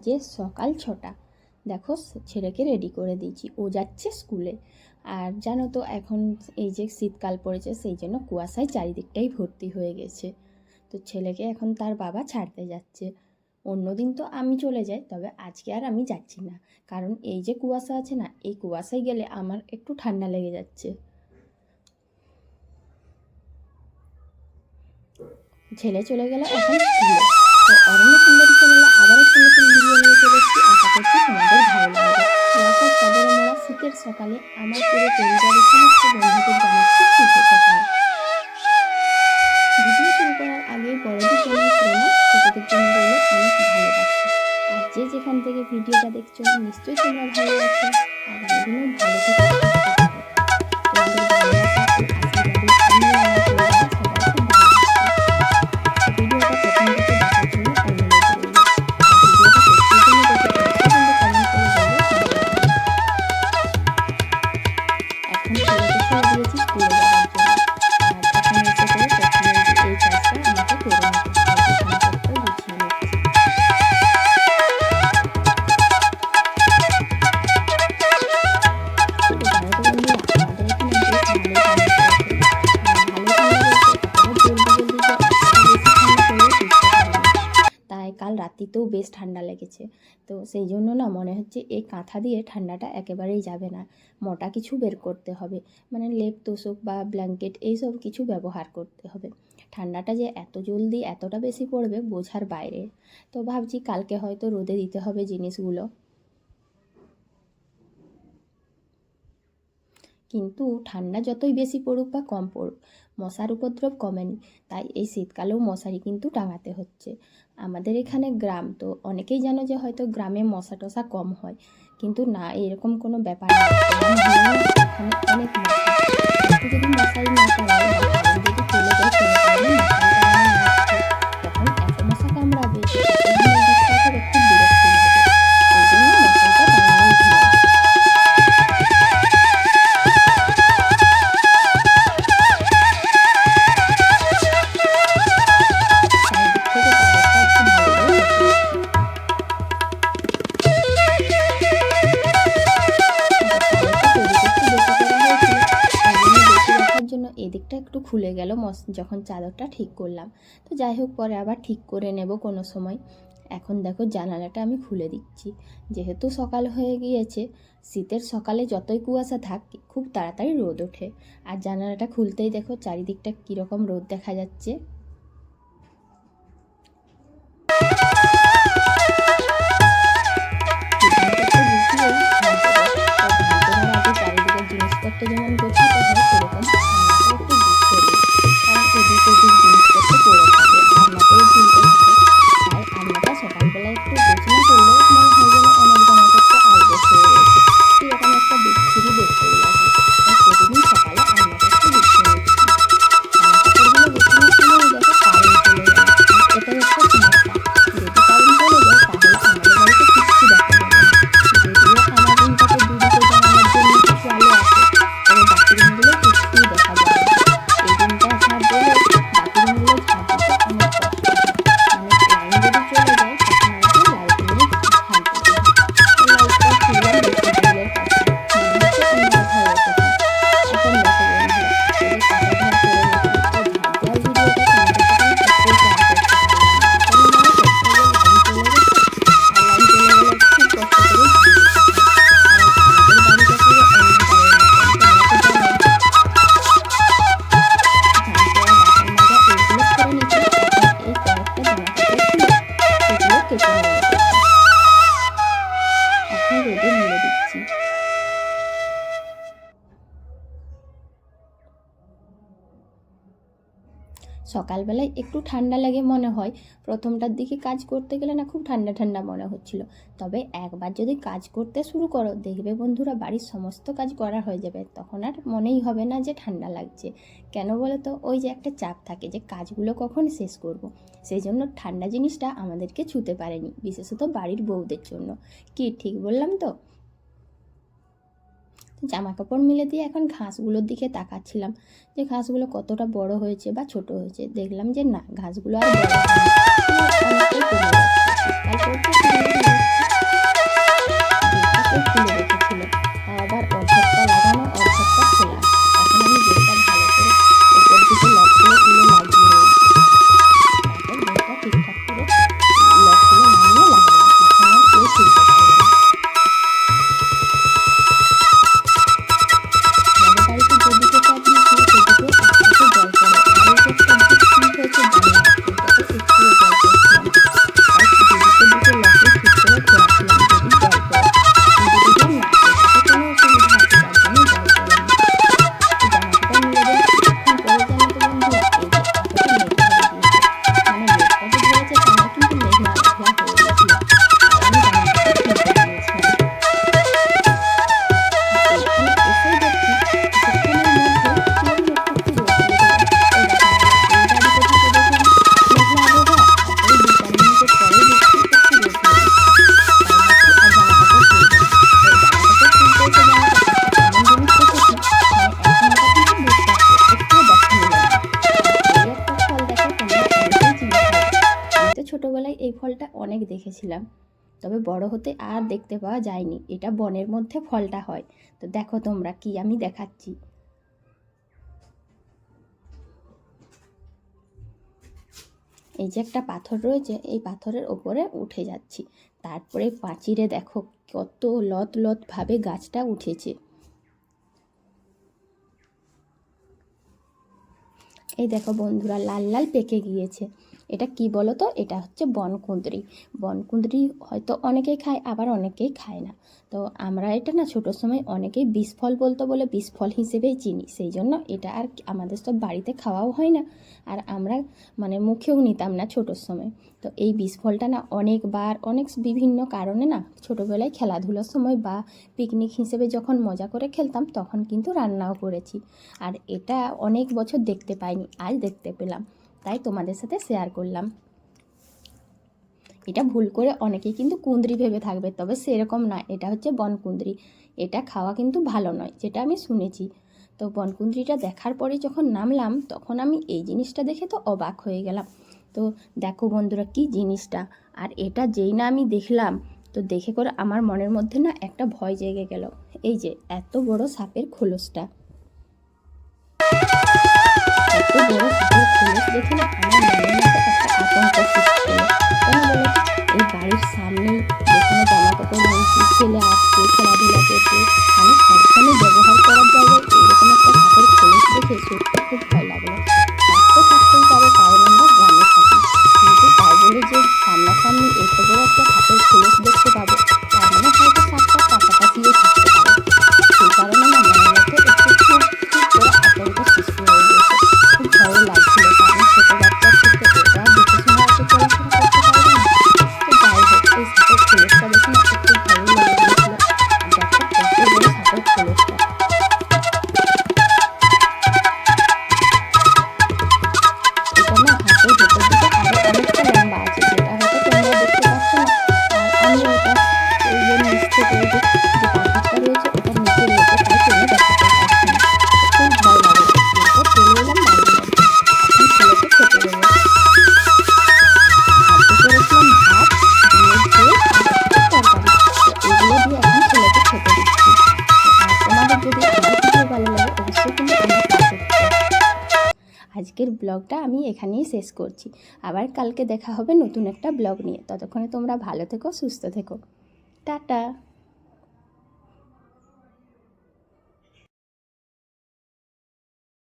বাজে সকাল ছটা। দেখো, ছেলেকে রেডি করে দিয়েছি। ও যাচ্ছে স্কুলে আর জানো তো, এখন এই যে শীতকাল পড়েছে, সেই জন্য কুয়াশায় চারিদিকটাই ভর্তি হয়ে গেছে। তো ছেলেকে এখন তার বাবা ছাড়তে যাচ্ছে। অন্যদিন তো আমি চলে যাই, তবে আজকে আর আমি যাচ্ছি না। কারণ এই যে কুয়াশা আছে না, এই কুয়াশায় গেলে আমার একটু ঠান্ডা লেগে যাচ্ছে। ছেলে চলে গেলে এখন অরণ্য সুন্দরী চ্যানেলে আবার একটা নতুন ভিডিও নিয়ে চলে এসেছি আশা করছি তোমাদের ভালো লাগবে। কুয়াশার চাদরে মোড়া শীতের সকালে আমার পুরো পরিবারের সমস্ত বন্ধুদের জানাচ্ছি শুভ সকাল। ভিডিও শুরু করার আগে বড়দের জন্য প্রেম ছোটদের জন্য রইল অনেক ভালোবাসা। আর যে যেখান থেকে ভিডিওটা দেখছ, নিশ্চয়ই তোমরা ভালো রাত্রিতেও বেশ ঠান্ডা লেগেছে। তো সেই জন্য না মনে হচ্ছে এই কাঁথা দিয়ে ঠান্ডাটা একেবারেই যাবে না। মোটা কিছু বের করতে হবে। মানে লেপ তোষক বা ব্ল্যাঙ্কেট এইসব কিছু ব্যবহার করতে হবে। ঠান্ডাটা যে এত জলদি এতটা বেশি পড়বে বোঝার বাইরে। তো ভাবছি কালকে হয়তো রোদে দিতে হবে জিনিসগুলো। কিন্তু ঠান্ডা যতই বেশি পড়ুক বা কম পড়ুক, মশার উপদ্রব কমেনি। তাই এই শীতকালেও মশারি কিন্তু টাঙাতে হচ্ছে। আমাদের এখানে গ্রাম, তো অনেকেই জানো যে হয়তো গ্রামে মশা টশা কম হয়। কিন্তু না, এরকম কোনো ব্যাপার অনেক যদি মশাই না চলে যায় খুলে গেল যখন চাদরটা ঠিক করলাম তো যাই হোক পরে আবার ঠিক করে নেব কোনো সময় এখন দেখো জানালাটা আমি খুলে দিচ্ছি যেহেতু সকাল হয়ে গিয়েছে শীতের সকালে যতই কুয়াশা থাক খুব তাড়াতাড়ি রোদ ওঠে আর জানালাটা খুলতেই দেখো চারিদিকটা কীরকম রোদ দেখা যাচ্ছে জিনিসপত্র গুছিয়েই ভাঁজতে সকালবেলায় একটু ঠান্ডা লাগে মনে হয়। প্রথমটার দিকে কাজ করতে গেলে না খুব ঠান্ডা ঠান্ডা মনে হচ্ছিল। তবে একবার যদি কাজ করতে শুরু করো, দেখবে বন্ধুরা বাড়ির সমস্ত কাজ করা হয়ে যাবে। তখন আর মনেই হবে না যে ঠান্ডা লাগছে। কেন বলো তো? ওই যে একটা চাপ থাকে যে কাজগুলো কখন শেষ করব। সেই জন্য ঠান্ডা জিনিসটা আমাদেরকে ছুতে পারেনি, বিশেষত বাড়ির বউদের জন্য। কি ঠিক বললাম তো? জামা কাপড় মিলে দিয়ে এখন ঘাসগুলোর দিকে তাকাচ্ছিলাম যে ঘাসগুলো কতটা বড় হয়েছে বা ছোট হয়েছে। দেখলাম যে না, ঘাসগুলো আর বড় অনেক দেখেছিলাম। তবে বড় হতে আর দেখতে পাওয়া যায়নি। এটা বনের মধ্যে ফলটা হয়। তো দেখো তোমরা কি আমি দেখাচ্ছি। এই যে একটা পাথর রয়েছে, এই পাথরের ওপরে উঠে যাচ্ছি। তারপরে পাঁচিরে দেখো কত লত লত ভাবে গাছটা উঠেছে। এই দেখো বন্ধুরা, লাল লাল পেকে গিয়েছে। এটা কি বলো তো এটা হচ্ছে বনকুঁদরি। বনকুঁদরি হয়তো অনেকেই খায়, আবার অনেকেই খায় না। তো আমরা এটা না ছোটোর সময় অনেকেই বিষফল বলতো বলে বিষফল হিসেবেই চিনি। সেই জন্য এটা আর আমাদের সব বাড়িতে খাওয়াও হয় না। আর আমরা মানে মুখেও নিতাম না ছোটোর সময়। তো এই বিষফলটা না অনেকবার, অনেক বিভিন্ন কারণে না ছোটোবেলায় খেলাধুলার সময় বা পিকনিক হিসেবে যখন মজা করে খেলতাম, তখন কিন্তু রান্নাও করেছি। আর এটা অনেক বছর দেখতে পাইনি, আজ দেখতে পেলাম। তাই তোমাদের সাথে শেয়ার করলাম। এটা ভুল করে অনেকেই কিন্তু কুঁদরি ভেবে থাকবে, তবে সেরকম না এটা হচ্ছে বনকুঁদরি। এটা খাওয়া কিন্তু ভালো নয়, যেটা আমি শুনেছি। তো বনকুঁদরিটা দেখার পরে যখন নামলাম, তখন আমি এই জিনিসটা দেখে তো অবাক হয়ে গেলাম। তো দেখো বন্ধুরা কি জিনিসটা। আর এটা যেই না আমি দেখলাম, তো দেখে করে আমার মনের মধ্যে না একটা ভয় জেগে গেল। এই যে, এত বড় সাপের খোলসটা। খোলস ছেলেকে ছেলেকে দিচ্ছি। আর যদি আজকের ব্লগটা আমি এখানেই শেষ করছি। আবার কালকে দেখা হবে নতুন একটা ব্লগ নিয়ে। ততক্ষণে তোমরা ভালো থেকো, সুস্থ থেকো। টাটা।